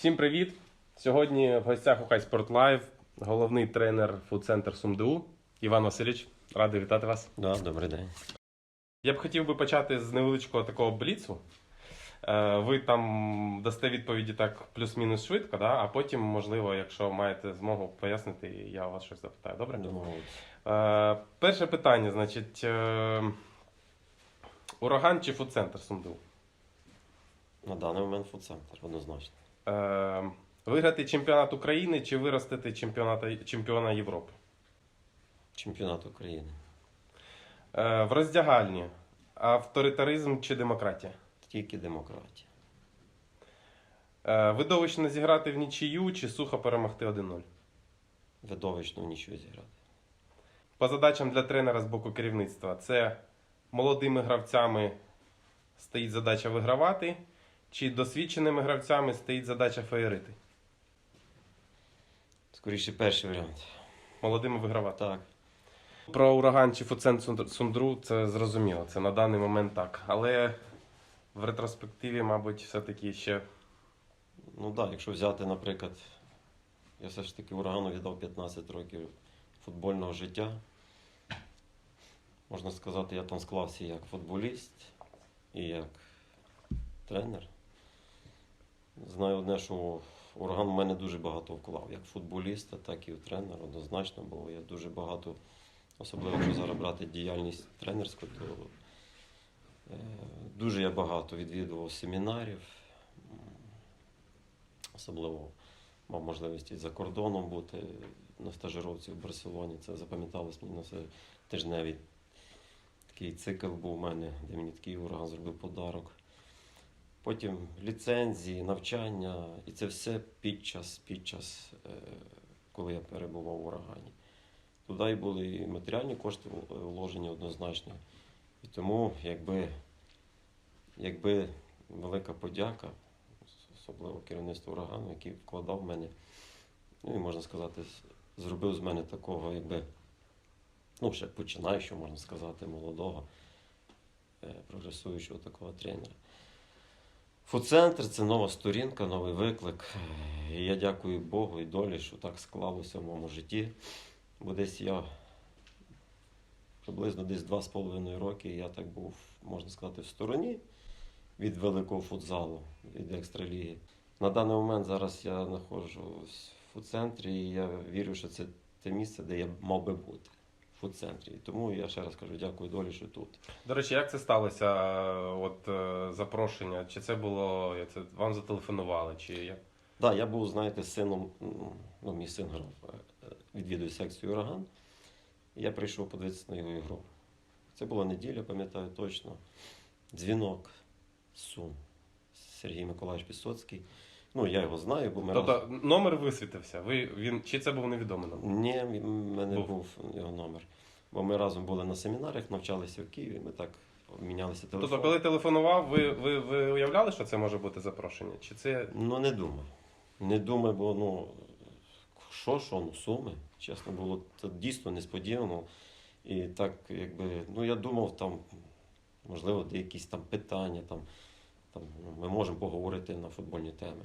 Всім привіт! Сьогодні в гостях у Хай Спорт Лайв головний тренер фудцентр СумДУ Іван Васильович. Радий вітати вас. Да, добрий день. Я б хотів би почати з невеличкого такого бліцу. Е, Ви там дасте відповіді так плюс-мінус швидко, да? а потім, можливо, якщо маєте змогу пояснити, я у вас щось запитаю. Добре? Е, Перше питання, значить, е, ураган чи фудцентр СумДУ? На даний момент фудцентр, однозначно. Е, Виграти чемпіонат України чи виростити чемпіоната, чемпіона Європи? Чемпіонат України. Е, В роздягальні авторитаризм чи демократія? Тільки демократія. Е, Видовищно зіграти в нічию чи сухо перемогти 1-0? Видовищно нічого зіграти. По задачам для тренера з боку керівництва це молодими гравцями стоїть задача вигравати, чи досвідченими гравцями стоїть задача феєрити? Скоріше перший варіант. Молодими вигравати. Так. Про ураган чи фуцент Сундру це зрозуміло. Це на даний момент так. Але в ретроспективі, мабуть, все-таки ще Ну так, якщо взяти, наприклад, я все ж таки урагану віддав 15 років футбольного життя. Можна сказати, я там склався як футболіст і як тренер. Знаю одне, що ураган в мене дуже багато вклав, як футболіста, так і в тренера, однозначно, бо я дуже багато, особливо якщо зараз брати діяльність тренерську, то е, дуже я багато відвідував семінарів. Особливо мав можливість і за кордоном бути на стажировці в Барселоні. Це запам'яталось мені на все тижневий такий цикл був у мене, де мені такий ураган зробив подарок. Потім ліцензії, навчання, і це все під час, під час, е, коли я перебував в урагані. Туди були і матеріальні кошти вложені однозначно. І тому, якби, якби велика подяка, особливо керівництву урагану, який вкладав в мене, ну і можна сказати, зробив з мене такого, якби, ну, ще починаючого, можна сказати, молодого, е, прогресуючого такого тренера. Фудцентр це нова сторінка, новий виклик. І я дякую Богу і долі, що так склалося в моєму житті. Бо десь я приблизно десь два з половиною роки я так був, можна сказати, в стороні від великого футзалу, від екстраліги. На даний момент зараз я знаходжусь в фудцентрі, і я вірю, що це те місце, де я мав би бути. Фудцентрі. Тому я ще раз кажу, дякую долі, що тут. До речі, як це сталося? От е, запрошення? Чи це було це вам зателефонували? Чи як? Так, я був, знаєте, сином, ну, мій син грав, е, відвідує секцію ураган. Я прийшов подивитися на його ігру. Це була неділя, пам'ятаю точно. Дзвінок Сум. Сергій Миколаївич Пісоцький. Ну, я його знаю, бо ми Тобто номер висвітився. Ви він чи це був невідомий номер? Ні, в мене Був. був. його номер. Бо ми разом були на семінарах, навчалися в Києві, ми так обмінялися телефоном. Тобто, коли телефонував, ви, ви, ви уявляли, що це може бути запрошення? Чи це Ну, не думав. Не думав, бо ну, що, що, ну, суми. Чесно було, це дійсно несподівано. І так, якби, ну я думав, там, можливо, якісь там питання, там, там ну, ми можемо поговорити на футбольні теми.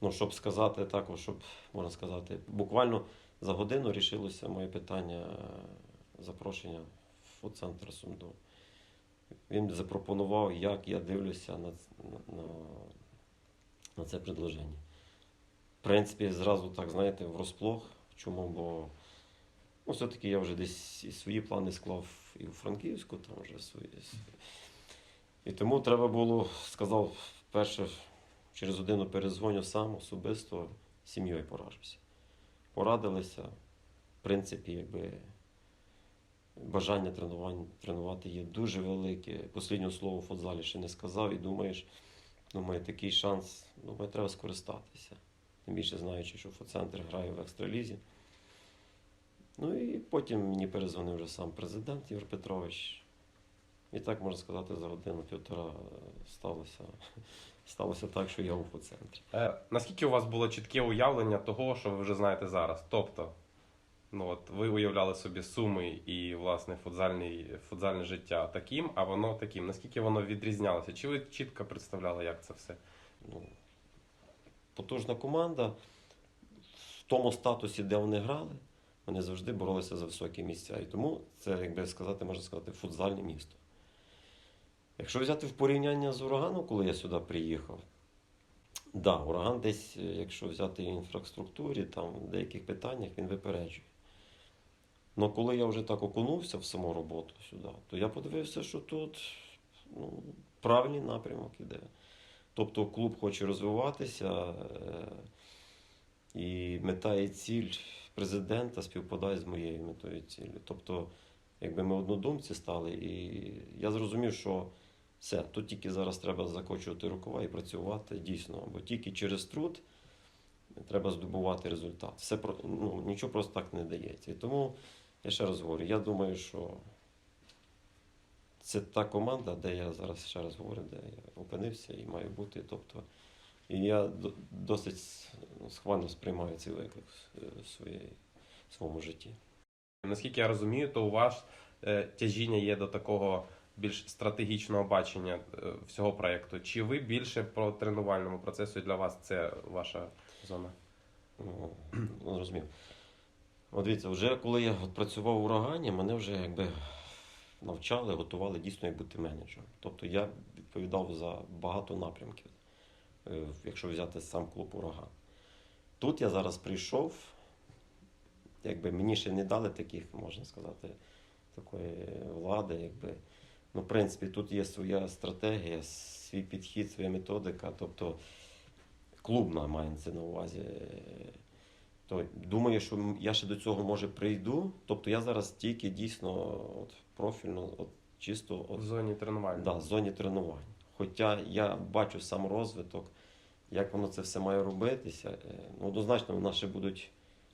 Ну, щоб сказати також, щоб, можна сказати, буквально за годину рішилося моє питання е, запрошення в фудцентр Сумду. Він запропонував, як я дивлюся на, на, на це предложення. В принципі, зразу так, знаєте, врозплох. Чому? Бо ну, все-таки я вже десь і свої плани склав і у Франківську, там вже свої. І тому треба було, сказав, перше, через годину перезвоню сам особисто з сім'єю поражуся. Порадилися, в принципі, якби бажання тренувань, тренувати є дуже велике. Посліднього слова в футзалі ще не сказав і думаєш, Думаю, такий шанс, думаю, треба скористатися. Тим більше знаючи, що Фоцентр грає в екстралізі. Ну і потім мені перезвонив вже сам президент Ігор Петрович. І так можна сказати, за годину-півтора сталося, сталося так, що я був у фоцентрі. Е, наскільки у вас було чітке уявлення того, що ви вже знаєте зараз? Тобто, ну от ви уявляли собі суми і власне футзальний, футзальне життя таким, а воно таким. Наскільки воно відрізнялося? Чи ви чітко представляли, як це все? Ну, потужна команда. В тому статусі, де вони грали, вони завжди боролися за високі місця. І тому це, як би сказати, можна сказати, футзальне місто. Якщо взяти в порівняння з ураганом, коли я сюди приїхав, да, ураган десь, е, якщо взяти в інфраструктурі, там в деяких питаннях він випереджує. Але коли я вже так окунувся в саму роботу сюди, то я подивився, що тут ну, правильний напрямок іде. Тобто клуб хоче розвиватися, е, і мета і ціль президента співпадає з моєю метою і ціллю. Тобто, якби ми однодумці стали, і я зрозумів, що все, тут тільки зараз треба закочувати рукава і працювати дійсно, бо тільки через труд треба здобувати результат. Все ну, нічого просто так не дається. І тому я ще раз говорю, я думаю, що це та команда, де я зараз ще раз говорю, де я опинився і маю бути. Тобто, і я досить ну, схвально сприймаю цей виклик е, в своєї, в своєму житті. Наскільки я розумію, то у вас е, тяжіння є до такого більш стратегічного бачення е, всього проєкту. Чи ви більше по тренувальному процесу і для вас це ваша зона? Ну, зрозумів. От дивіться, вже коли я працював у урагані, мене вже якби навчали, готували дійсно як бути менеджером. Тобто я відповідав за багато напрямків, е, якщо взяти сам клуб ураган. Тут я зараз прийшов, якби мені ще не дали таких, можна сказати, такої влади, якби. Ну, в принципі, тут є своя стратегія, свій підхід, своя методика. Тобто клубна мається на увазі. То думаю, що я ще до цього може прийду. Тобто я зараз тільки дійсно от, профільно, от, чисто от, В зоні тренувальної? да, в зоні тренувань. Хоча я бачу сам розвиток, як воно це все має робитися. Е, Ну, однозначно, в нас ще будуть,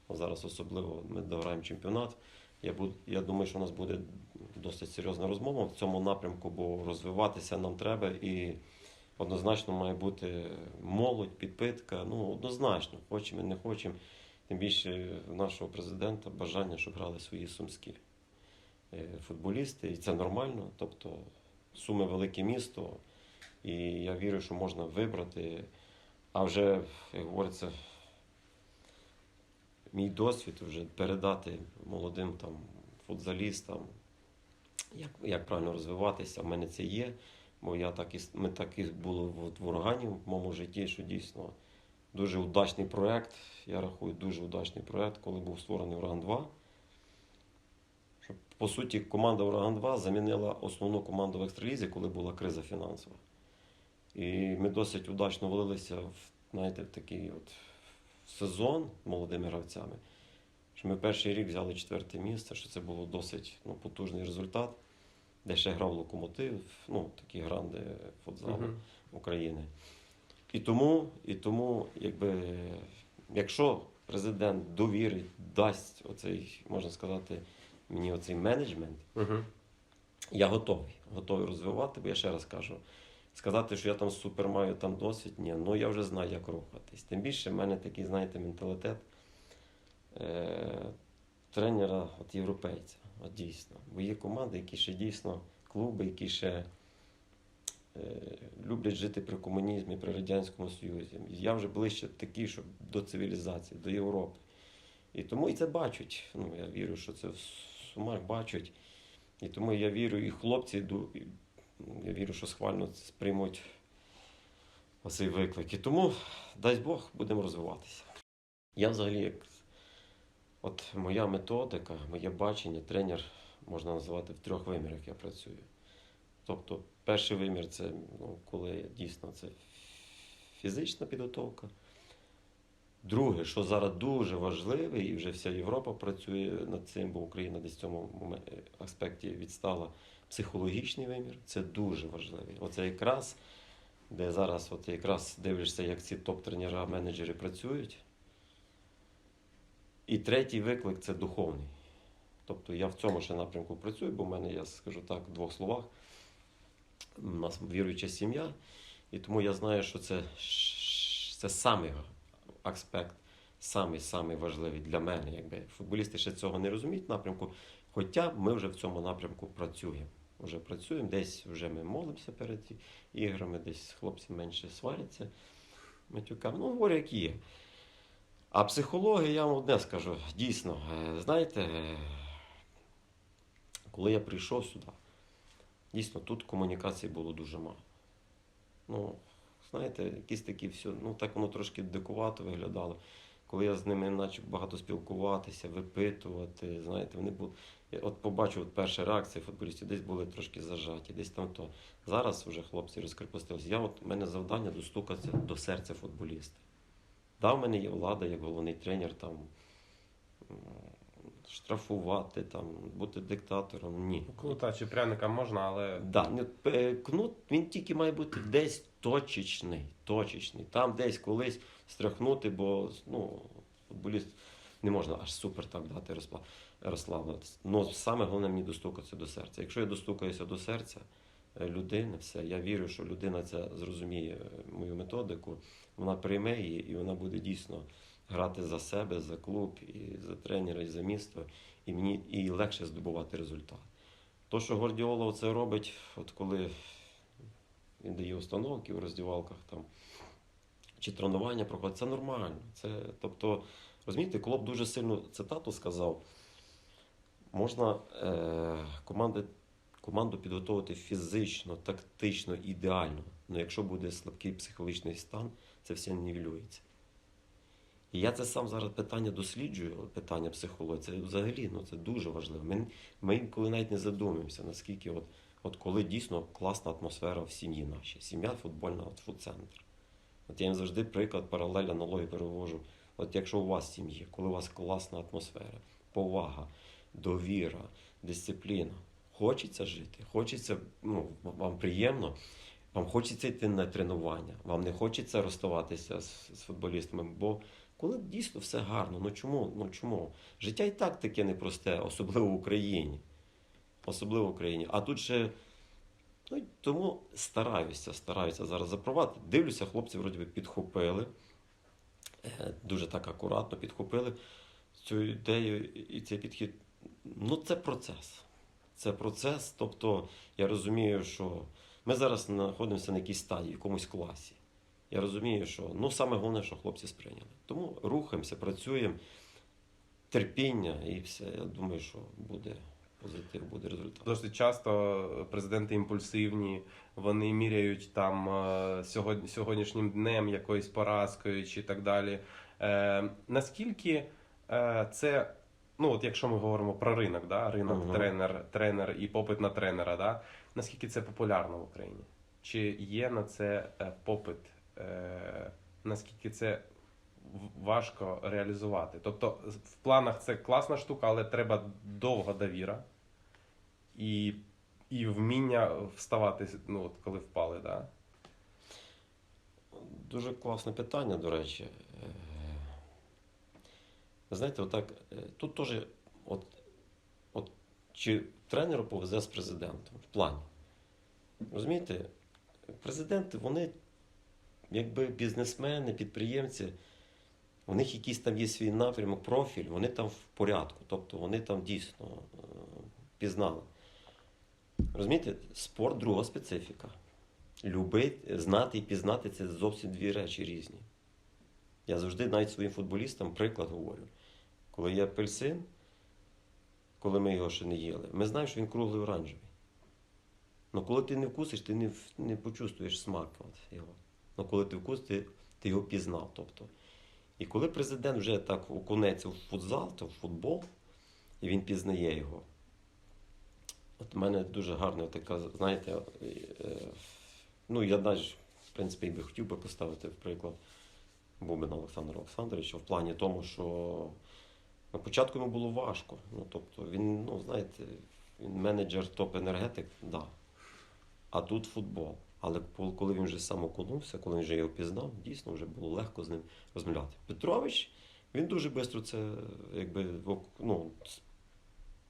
ну, зараз особливо ми дограємо чемпіонат. Я, буду, я думаю, що у нас буде досить серйозна розмова в цьому напрямку, бо розвиватися нам треба і однозначно має бути молодь, підпитка. Ну, однозначно, хочемо, не хочемо. Тим більше в нашого президента бажання, щоб грали свої сумські е, футболісти, і це нормально. Тобто Суми велике місто, і я вірю, що можна вибрати. А вже, як говориться, мій досвід вже передати молодим там, футзалістам, як, як правильно розвиватися. В мене це є. Бо я так і, ми так і були в, в органі в моєму житті, що дійсно дуже удачний проєкт. Я рахую, дуже удачний проєкт, коли був створений Ураган 2. Що, по суті, команда Ураган 2 замінила основну команду в екстралізі, коли була криза фінансова. І ми досить удачно влилися в, знаєте, в такий от сезон молодими гравцями. Що ми перший рік взяли четверте місце, що це було досить ну, потужний результат, де ще грав локомотив, ну, такі гранди футзалу. Мгм. України. І тому, і тому, якби, якщо президент довірить, дасть оцей, можна сказати, мені оцей менеджмент, Мгм. я готовий, готовий розвивати, бо я ще раз кажу, сказати, що я там супер маю там досвід, ні, ну я вже знаю, як рухатись. Тим більше в мене такий, знаєте, менталітет е- тренера от європейця. От дійсно. Бо є команди, які ще дійсно, клуби, які ще е, люблять жити при комунізмі, при Радянському Союзі. Я вже ближче такий, що до цивілізації, до Європи. І тому і це бачать. Ну, я вірю, що це в сумах бачать. І тому я вірю, і хлопці, я вірю, що схвально сприймуть оцей виклик. І тому, дай Бог, будемо розвиватися. Я взагалі, як от моя методика, моє бачення, тренер можна називати в трьох вимірах я працюю. Тобто, перший вимір це ну, коли дійсно це фізична підготовка. Друге, що зараз дуже важливе, і вже вся Європа працює над цим, бо Україна десь в цьому аспекті відстала. Психологічний вимір це дуже важливий. Оце якраз, де зараз от якраз дивишся, як ці топ-тренера, менеджери працюють. І третій виклик це духовний. Тобто я в цьому ще напрямку працюю, бо в мене, я скажу так, в двох словах. У нас віруюча сім'я, і тому я знаю, що це, це самий аспект, самий самий важливий для мене. Якби. Футболісти ще цього не розуміють напрямку, хоча ми вже в цьому напрямку працюємо. Вже працюємо, десь вже ми молимося перед іграми, десь хлопці менше сваряться. матюками. Ну, говорю, як є. А психологія, я вам одне скажу, дійсно, е, знаєте, е, коли я прийшов сюди, дійсно тут комунікації було дуже мало. Ну, знаєте, якісь такі все, ну так воно трошки дикувато виглядало. Коли я з ними почав багато спілкуватися, випитувати, знаєте, вони були. От побачив от перша реакція футболістів, десь були трошки зажаті, десь там то. Зараз вже хлопці розкрепостилися. Я от у мене завдання достукатися до серця футболіста. Да, в мене є влада як головний тренер там штрафувати, там, бути диктатором. Ні. Крута чи пряника можна, але Да, не, е, кнут він тільки має бути десь точечний, точечний. Там десь колись стряхнути, бо ну, футболіст не можна аж супер так дати розслабитися. Ну, саме головне мені достукатися до серця. Якщо я достукаюся до серця е, людини, все, я вірю, що людина це зрозуміє е, мою методику, вона прийме її і вона буде дійсно грати за себе, за клуб, і за тренера, і за місто, і мені і легше здобувати результат. То, що Гордіола це робить, от коли він дає установки у роздівалках там, чи тренування проходить, це нормально. Це, тобто, розумієте, Клоп дуже сильну цитату сказав. Можна е, команди, команду підготувати фізично, тактично, ідеально. Але якщо буде слабкий психологічний стан, це все нівелюється. І я це сам зараз питання досліджую, питання психології. Це взагалі ну, це дуже важливо. Ми, ми інколи навіть не задумуємося, наскільки от, от коли дійсно класна атмосфера в сім'ї нашій. Сім'я футбольна, от футцентр. От я їм завжди приклад, паралель, аналогію перевожу. От якщо у вас сім'ї, коли у вас класна атмосфера, повага, довіра, дисципліна, хочеться жити, хочеться, ну, вам приємно, вам хочеться йти на тренування, вам не хочеться розставатися з, з футболістами, бо коли дійсно все гарно, ну чому? Ну чому? Життя і так таке непросте, особливо в Україні. Особливо в Україні. А тут ще. Ну, тому стараюся, стараюся зараз запровадити. Дивлюся, хлопці вроді би підхопили. е, Дуже так акуратно підхопили цю ідею і цей підхід. Ну, це процес. Це процес. Тобто, я розумію, що ми зараз знаходимося на якійсь стадії, в якомусь класі. Я розумію, що ну саме головне, що хлопці сприйняли. Тому рухаємося, працюємо, терпіння і все. Я думаю, що буде позитив, буде результат. досить часто президенти імпульсивні, вони міряють там е, сьогодні, сьогоднішнім днем якоюсь поразкою чи так далі. Е, наскільки е, це, ну от якщо ми говоримо про ринок, да, ринок, Мгм. тренер, тренер і попит на тренера, да, наскільки це популярно в Україні? Чи є на це е, попит? Е, наскільки це важко реалізувати? Тобто в планах це класна штука, але треба довга довіра і, і вміння вставати, ну, от коли впали, да? Дуже класне питання, до речі. Е, знаєте, отак, е, тут теж, от, от, чи тренеру повезе з президентом в плані. Розумієте, президенти, вони якби бізнесмени, підприємці, у них якийсь там є свій напрямок, профіль, вони там в порядку, тобто вони там дійсно е, пізнали. Розумієте, спорт друга специфіка. Любити, знати і пізнати це зовсім дві речі різні. Я завжди навіть своїм футболістам приклад говорю. Коли є апельсин, коли ми його ще не їли, ми знаємо, що він круглий оранжевий. Але коли ти не вкусиш, ти не, не почувствуєш смак його. Але коли ти вкусиш, ти, ти його пізнав. Тобто. І коли президент вже так окунеться в футзал, то в футбол, і він пізнає його. От у мене дуже гарна така, знаєте, е, ну я навіть, в принципі, би хотів би поставити в приклад Бубина Олександра Олександровича в плані тому, що на початку йому було важко. Ну, тобто він, ну, знаєте, він менеджер топ-енергетик, да. А тут футбол. Але коли він вже сам окунувся, коли він вже його пізнав, дійсно вже було легко з ним розмовляти. Петрович, він дуже швидко це якби ну,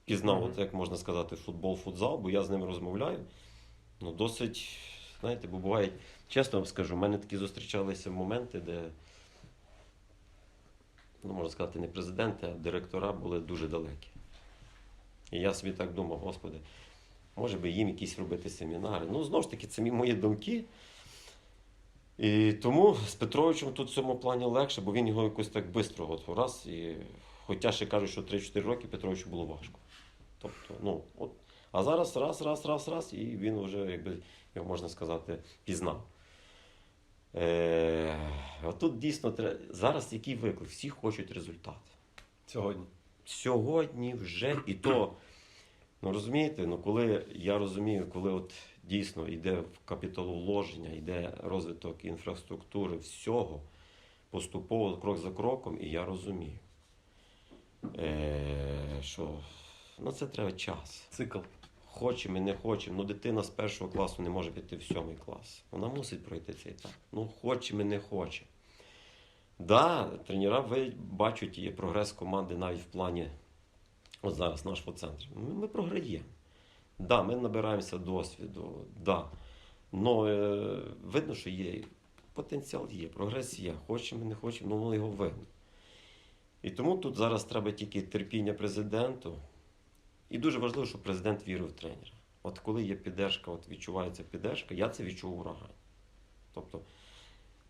пізнав, Мгм. от, як можна сказати, футбол, футзал, бо я з ним розмовляю. Ну, досить, знаєте, бо буває, чесно вам скажу, в мене такі зустрічалися моменти, де, ну, можна сказати, не президенти, а директора були дуже далекі. І я собі так думав, господи, може би їм якісь робити семінари. Ну, знову ж таки, це мої думки. І тому з Петровичем тут в цьому плані легше, бо він його якось так швидко от раз. І, хоча ще кажуть, що 3-4 роки Петровичу було важко. Тобто, ну, от, а зараз раз, раз, раз, раз, і він вже, якби, його можна сказати, пізнав. Е, от тут дійсно треба. Зараз який виклик? Всі хочуть результат. Сьогодні. Сьогодні вже і то. Ну розумієте, ну коли я розумію, коли от дійсно йде капіталовложення, йде розвиток інфраструктури, всього поступово, крок за кроком, і я розумію, е, що ну, це треба час. Цикл. Хочемо, не хочемо. Ну, дитина з першого класу не може піти в сьомий клас. Вона мусить пройти цей етап. Ну, хочемо, не хоче. Да, тренера бачать є прогрес команди навіть в плані. От зараз наш фоцентр. Ми, ми програємо. Да, ми набираємося досвіду. Да. Но е, видно, що є потенціал є, прогрес є. Хочемо, не хочемо, ну воно його видно. І тому тут зараз треба тільки терпіння президенту. І дуже важливо, щоб президент вірив в тренера. От коли є піддержка, от відчувається піддержка, я це відчув урагані. Тобто,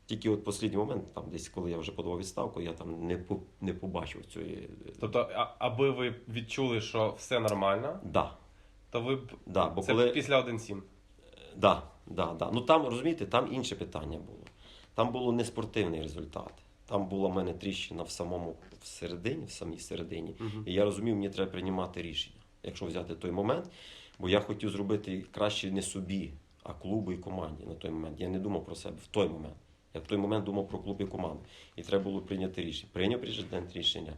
тільки от останній момент, там десь коли я вже подавав відставку, я там не, по- не побачив цієї. Тобто, а- аби ви відчули, що все нормально, Да, то ви б да, бо це коли... після 1-7. Да, да, да. Ну там, розумієте, там інше питання було. Там було не спортивний результат. Там була в мене тріщина в самому всередині, в самій середині. Мгм. І я розумів, мені треба приймати рішення, якщо взяти той момент. Бо я хотів зробити краще не собі, а клубу і команді на той момент. Я не думав про себе в той момент. Я в той момент думав про клуб і команду. І треба було прийняти рішення. Прийняв президент рішення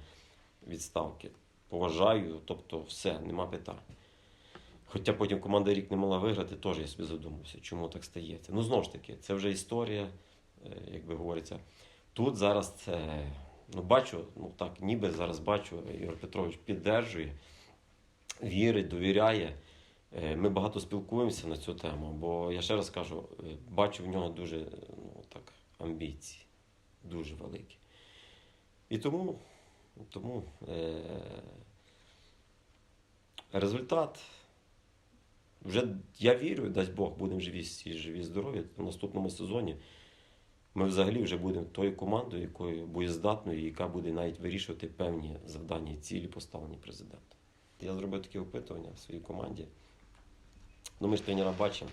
відставки. Поважаю, тобто все, нема питань. Хоча потім команда рік не могла виграти, теж я собі задумався, чому так стається. Ну, знову ж таки, це вже історія, е, як би говориться. Тут зараз це, ну бачу, ну так, ніби зараз бачу, Ігор Петрович піддержує, вірить, довіряє. Е, Ми багато спілкуємося на цю тему, бо я ще раз кажу, е, бачу в нього дуже амбіції, дуже великі. І тому, тому е, результат. Вже я вірю, дасть Бог, будемо живі, всі живі, здорові. В наступному сезоні ми взагалі вже будемо тою командою, якою боєздатною, яка буде навіть вирішувати певні завдання і цілі, поставлені президентом. Я зробив таке опитування в своїй команді. Ну, ми ж тренера бачимо,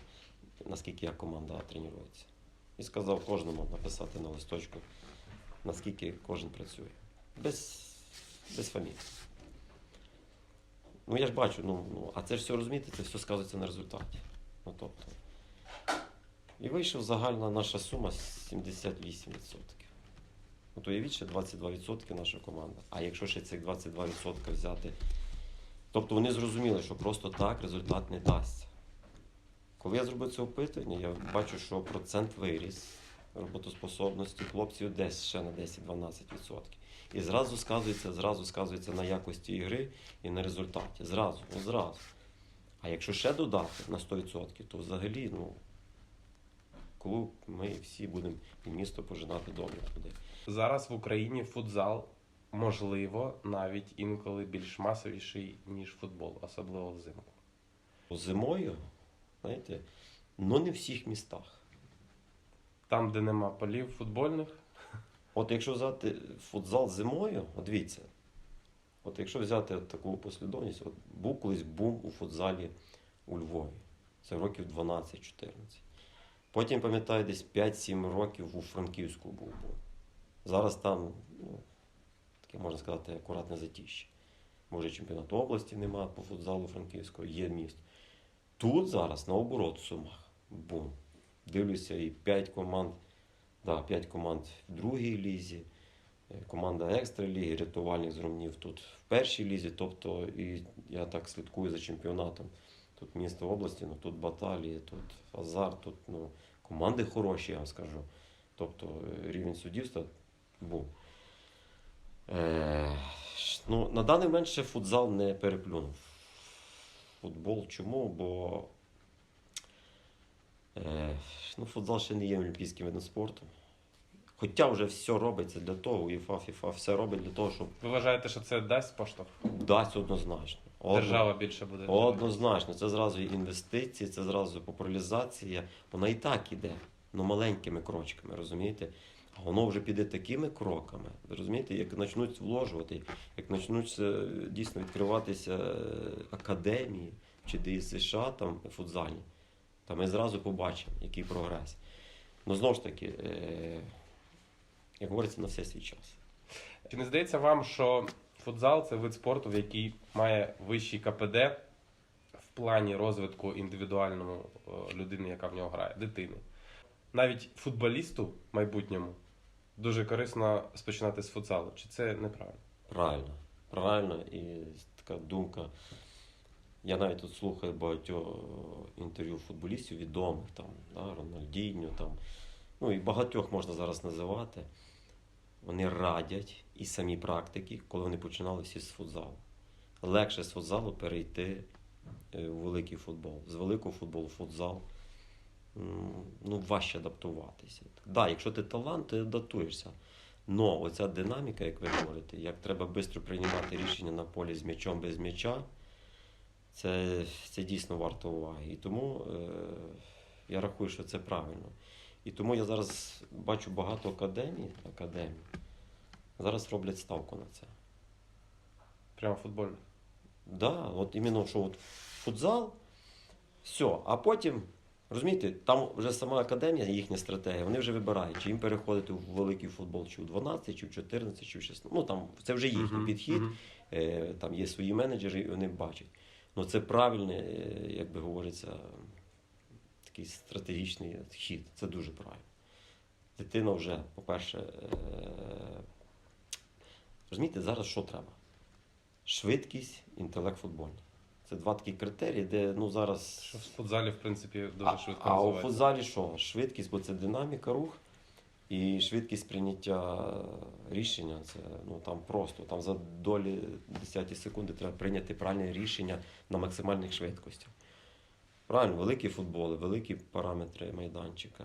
наскільки як команда тренується. І сказав кожному написати на листочку, наскільки кожен працює. Без, без фамілії. Ну я ж бачу, ну, ну а це ж все розумієте, це все сказується на результаті. Ну, тобто. І вийшов загальна наша сума 78%. Ну, то уявіть ще 22% наша команда. А якщо ще цих 22% взяти. Тобто вони зрозуміли, що просто так результат не дасться. Коли я зробив це опитування, я бачу, що процент виріс роботоспособності хлопців десь ще на 10-12%. І зразу сказується, зразу сказується на якості ігри і на результаті. Зразу, ну зразу. А якщо ще додати на 100%, то взагалі, ну, клуб, ми всі будемо і місто пожинати добре туди. Зараз в Україні футзал можливо навіть інколи більш масовіший, ніж футбол, особливо взимку. Зимою, знаєте, ну не в всіх містах. Там, де нема полів футбольних, От якщо взяти футзал зимою, от дивіться, от якщо взяти от таку послідовність, от був колись бум у футзалі у Львові. Це років 12-14. Потім, пам'ятаю, десь 5-7 років у Франківську був бум. Зараз там, ну, таке можна сказати, акуратне затіще. Може, чемпіонату області немає по футзалу Франківського, є місто. Тут зараз наоборот Сумах бум. Дивлюся, і 5 команд Да, п'ять команд в другій лізі, е, команда екстраліги, рятувальник з тут в першій лізі. Тобто, і я так слідкую за чемпіонатом. Тут місто області, ну тут баталії, тут азарт, тут ну, команди хороші, я вам скажу. Тобто е, рівень суддівства був. Е, ну, на даний момент ще футзал не переплюнув. Футбол чому? Бо Е, ну, футзал ще не є олімпійським видом спорту. Хоча вже все робиться для того, УЄФА, ФІФА, все робить для того, щоб ви вважаєте, що це дасть поштовх? дасть однозначно. Одно- Держава більше буде. Однозначно, це зразу інвестиції, це зразу популяризація. Вона і так іде. ну маленькими крочками, розумієте? А воно вже піде такими кроками, розумієте, як почнуть вложувати, як почнуть е, дійсно відкриватися е, академії чи ДСШ там футзальні, та ми зразу побачимо, який прогрес. Ну знову ж таки, е, як говориться, на все свій час. Чи не здається вам, що футзал це вид спорту, в який має вищий КПД в плані розвитку індивідуальному людини, яка в нього грає, дитини? Навіть футболісту майбутньому дуже корисно спочинати з футзалу. Чи це неправильно? Правильно, правильно, і така думка. Я навіть тут слухаю багатьох інтерв'ю футболістів відомих, там, да, Рональдіньо, там, ну і багатьох можна зараз називати. Вони радять і самі практики, коли вони починали всі з футзалу. Легше з футзалу перейти е, у великий футбол. З великого футболу футзал ну, важче адаптуватися. Так, да, якщо ти талант, ти адаптуєшся. Но оця динаміка, як ви говорите, як треба швидко приймати рішення на полі з м'ячом без м'яча, це, це дійсно варто уваги. І тому е, я рахую, що це правильно. І тому я зараз бачу багато академій, академій зараз роблять ставку на це. Прямо футбольно. Да, от іменно, що от футзал, все, а потім, розумієте, там вже сама академія, їхня стратегія, вони вже вибирають, чи їм переходити в великий футбол, чи в 12, чи в 14, чи в 16. Ну там це вже їхній Мгм, підхід, е, там є свої менеджери, і вони бачать. Ну це правильний, е, як би говориться, такий стратегічний хід. Це дуже правильно. Дитина вже, по-перше, е, розумієте, зараз що треба? Швидкість, інтелект футбольний. Це два такі критерії, де ну зараз. Що в футзалі, в принципі, дуже а, швидко а у футзалі що? Швидкість, бо це динаміка, рух і швидкість прийняття рішення. Це ну там просто там за долі десяті секунди треба прийняти правильне рішення на максимальних швидкостях. Правильно, великі футболи, великі параметри майданчика.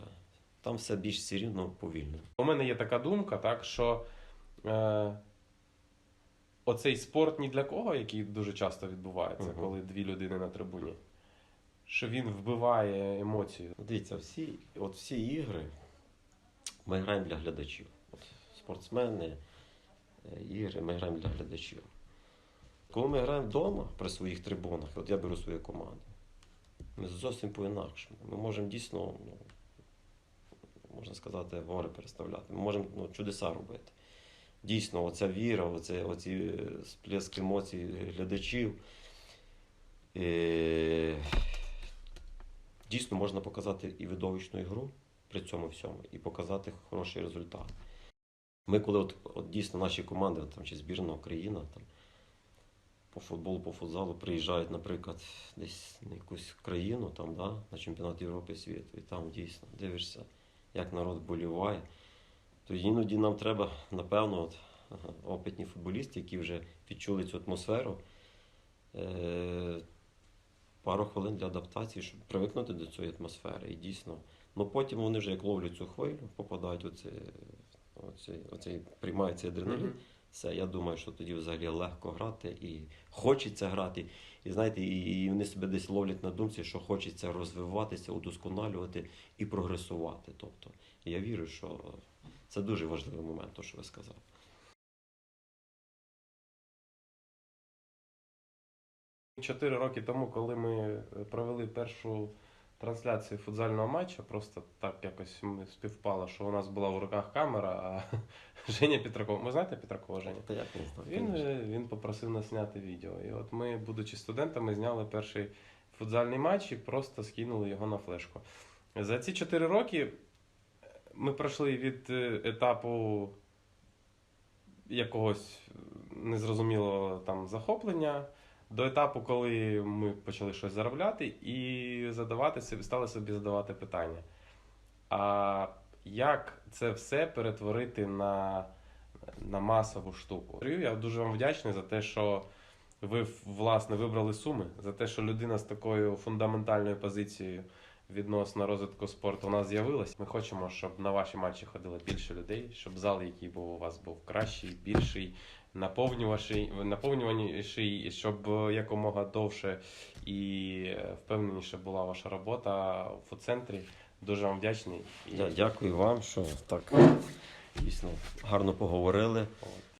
Там все більш все рівно повільно. У мене є така думка, так, що е, оцей спорт ні для кого, який дуже часто відбувається, Мгм. коли дві людини на трибуні, що він вбиває емоцію. Дивіться, всі, от всі ігри ми граємо для глядачів. От спортсмени, е, ігри ми граємо для глядачів. Коли ми граємо вдома при своїх трибунах, от я беру свою команду, ми зовсім по-інакшому. Ми можемо дійсно, ну, можна сказати, гори переставляти. Ми можемо ну, чудеса робити. Дійсно, оця віра, оце, оці е, сплеск емоцій глядачів. Е, дійсно можна показати і видовищну ігру при цьому всьому, і показати хороший результат. Ми, коли от, от дійсно наші команди, там, чи збірна Україна, там, по футболу, по футзалу приїжджають, наприклад, десь на якусь країну, там, да, на чемпіонат Європи світу, і там дійсно дивишся, як народ вболіває. То іноді нам треба, напевно, от, опитні футболісти, які вже відчули цю атмосферу. Е- пару хвилин для адаптації, щоб привикнути до цієї атмосфери. І дійсно, ну потім вони вже як ловлять цю хвилю, попадають оцей, оцей, приймають цей адреналін. Все, я думаю, що тоді взагалі легко грати і хочеться грати. І знаєте, і, і вони себе десь ловлять на думці, що хочеться розвиватися, удосконалювати і прогресувати. Тобто, я вірю, що це дуже важливий момент, то, що ви сказали. Чотири роки тому, коли ми е, провели першу трансляцію футзального матчу, просто так якось ми співпало, що у нас була в руках камера, а Женя Петраков. Ми знаєте Петракова Женя? Та як не знаю, Він, е, він попросив нас зняти відео. І от ми, будучи студентами, зняли перший футзальний матч і просто скинули його на флешку. За ці 4 роки ми пройшли від е, етапу якогось незрозумілого там захоплення до етапу, коли ми почали щось заробляти і задавати собі, стали собі задавати питання. А як це все перетворити на, на масову штуку? Я дуже вам вдячний за те, що ви власне вибрали суми, за те, що людина з такою фундаментальною позицією відносно розвитку спорту у нас з'явилась. Ми хочемо, щоб на ваші матчі ходило більше людей, щоб зал, який був у вас, був кращий, більший, наповнюваший, наповнюваніший, щоб якомога довше і е, впевненіше була ваша робота в центрі. Дуже вам вдячний. Я дякую вам, що так дійсно гарно поговорили.